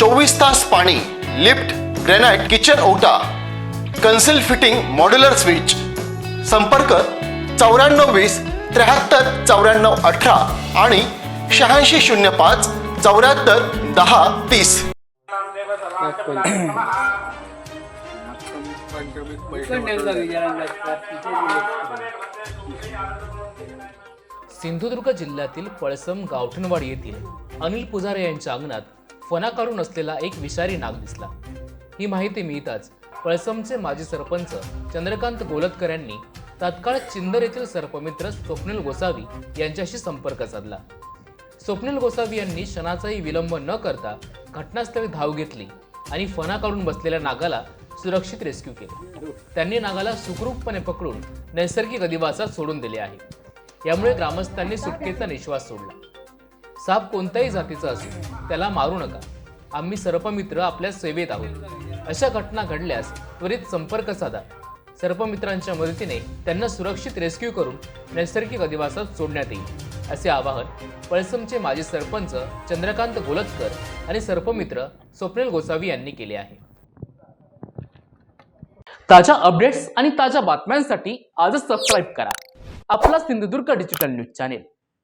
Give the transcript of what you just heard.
चोवीस तास पाणी लिफ्ट ग्रेनाइट किचन ओटा कन्सिल फिटिंग मॉड्युलर स्विच. संपर्क चौऱ्याण्णव वीस त्र्याहत्तर चौऱ्याण्णव अठरा आणि शहाऐंशी शून्य पाच चौऱ्याहत्तर दहा तीस. सिंधुदुर्ग जिल्ह्यातील पळसम गावठणवाडी येथील अनिल पुजारे यांच्या अंगणात फणा काढून असलेला एक विषारी नाग दिसला. ही माहिती मिळताच पळसमचे माजी सरपंच चंद्रकांत गोलतकर यांनी तात्काळ चिंदर येथील सर्पमित्र स्वप्नील गोसावी यांच्याशी संपर्क साधला. स्वप्नील गोसावी यांनी क्षणाचाही विलंब न करता घटनास्थळी धाव घेतली आणि फणा काढून बसलेल्या नागाला सुरक्षित रेस्क्यू केले. त्यांनी नागाला सुखरूपपणे पकडून नैसर्गिक अधिवासात सोडून दिले आहे. यामुळे ग्रामस्थांनी सुटकेचा निश्वास सोडला. साप कोणत्याही जातीचा असो त्याला मारू नका. आम्ही सर्पमित्र आपल्या सेवेत आहोत. अशा घटना घडल्यास त्वरित संपर्क साधा. सर्पमित्रांच्या मदतीने त्यांना सुरक्षित रेस्क्यू करून नैसर्गिक अधिवासात सोडण्यात येईल. असे आवाहन पळसमचे माजी सरपंच चंद्रकांत गोलतकर आणि सर्पमित्र स्वप्नील गोसावी यांनी केले आहे. ताज्या अपडेट्स आणि ताज्या बातम्यांसाठी आजच सबस्क्राईब करा. आपला Sindhudurg digital news channel.